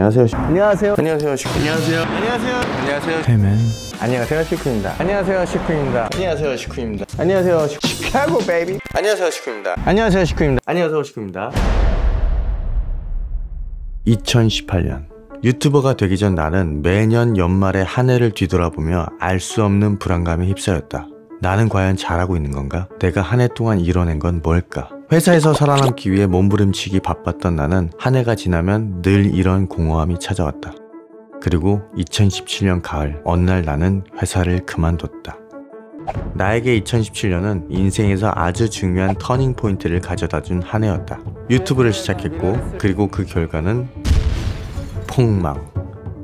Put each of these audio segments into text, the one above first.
안녕하세요. 시- 안녕하세요. 안녕하세요. 시- 안녕하세요. 안녕하세요. 안녕하세요. 헤맨 안녕하세요. 시쿠입니다. 안녕하세요. 시쿠입니다. 안녕하세요. 시쿠입니다. 안녕하세요. 시- 시카고 베이비. 안녕하세요. 시쿠입니다. 안녕하세요. 시쿠입니다. 안녕하세요. 시쿠입니다. 2018년 유튜버가 되기 전 나는 매년 연말에 한 해를 뒤돌아보며 알 수 없는 불안감에 휩싸였다. 나는 과연 잘하고 있는 건가? 내가 한 해 동안 이뤄낸 건 뭘까? 회사에서 살아남기 위해 몸부림치기 바빴던 나는 한 해가 지나면 늘 이런 공허함이 찾아왔다. 그리고 2017년 가을 어느 날 나는 회사를 그만뒀다. 나에게 2017년은 인생에서 아주 중요한 터닝 포인트를 가져다 준 한 해였다. 유튜브를 시작했고 그리고 그 결과는 폭망.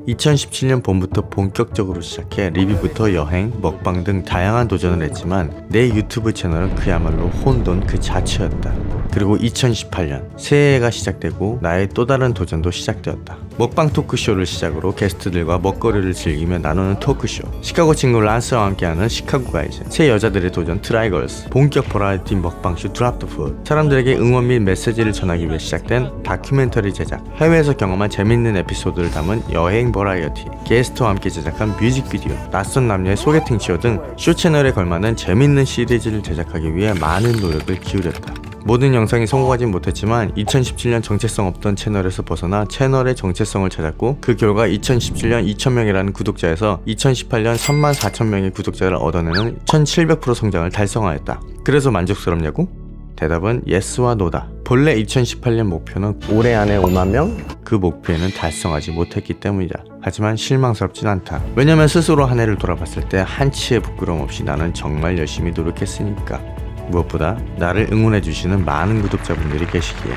2017년 봄부터 본격적으로 시작해 리뷰부터 여행, 먹방 등 다양한 도전을 했지만 내 유튜브 채널은 그야말로 혼돈 그 자체였다. 그리고 2018년 새해가 시작되고 나의 또 다른 도전도 시작되었다. 먹방 토크쇼를 시작으로 게스트들과 먹거리를 즐기며 나누는 토크쇼. 시카고 친구 란스와 함께하는 시카고 가이즈 새 여자들의 도전 트라이걸스. 본격 버라이티 먹방쇼 드랍 더 푸드. 사람들에게 응원 및 메시지를 전하기 위해 시작된 다큐멘터리 제작. 해외에서 경험한 재밌는 에피소드를 담은 여행 버라이어티 게스트와 함께 제작한 뮤직비디오 낯선 남녀의 소개팅 쇼등쇼 채널에 걸맞는 재밌는 시리즈를 제작하기 위해 많은 노력을 기울였다 모든 영상이 성공하진 못했지만 2017년 정체성 없던 채널에서 벗어나 채널의 정체성을 찾았고 그 결과 2017년 2,000명이라는 구독자에서 2018년 3만 4천 명의 구독자를 얻어내는 1700% 성장을 달성하였다. 그래서 만족스럽냐고? 대답은 예스와 노다. 본래 2018년 목표는 올해 안에 5만 명? 그 목표에는 달성하지 못했기 때문이다. 하지만 실망스럽진 않다. 왜냐면 스스로 한 해를 돌아봤을 때 한치의 부끄러움 없이 나는 정말 열심히 노력했으니까. 무엇보다 나를 응원해주시는 많은 구독자분들이 계시기에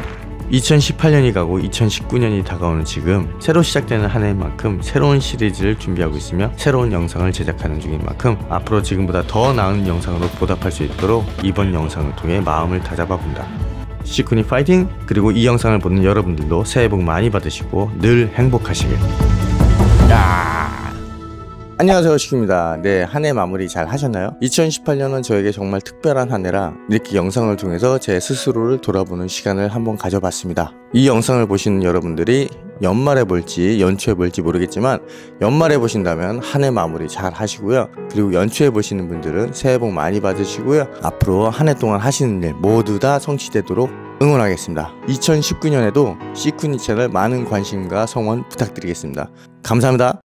2018년이 가고 2019년이 다가오는 지금 새로 시작되는 한 해인 만큼 새로운 시리즈를 준비하고 있으며 새로운 영상을 제작하는 중인 만큼 앞으로 지금보다 더 나은 영상으로 보답할 수 있도록 이번 영상을 통해 마음을 다잡아 본다. 시쿠니 파이팅! 그리고 이 영상을 보는 여러분들도 새해 복 많이 받으시고 늘 행복하시길. 야! 안녕하세요 시입니다. 네 한 해 마무리 잘 하셨나요? 2018년은 저에게 정말 특별한 한 해라 이렇게 영상을 통해서 제 스스로를 돌아보는 시간을 한번 가져봤습니다. 이 영상을 보시는 여러분들이 연말에 볼지 연초에 볼지 모르겠지만 연말에 보신다면 한 해 마무리 잘 하시고요. 그리고 연초에 보시는 분들은 새해 복 많이 받으시고요. 앞으로 한 해 동안 하시는 일 모두 다 성취되도록 응원하겠습니다. 2019년에도 시쿠니 채널 많은 관심과 성원 부탁드리겠습니다. 감사합니다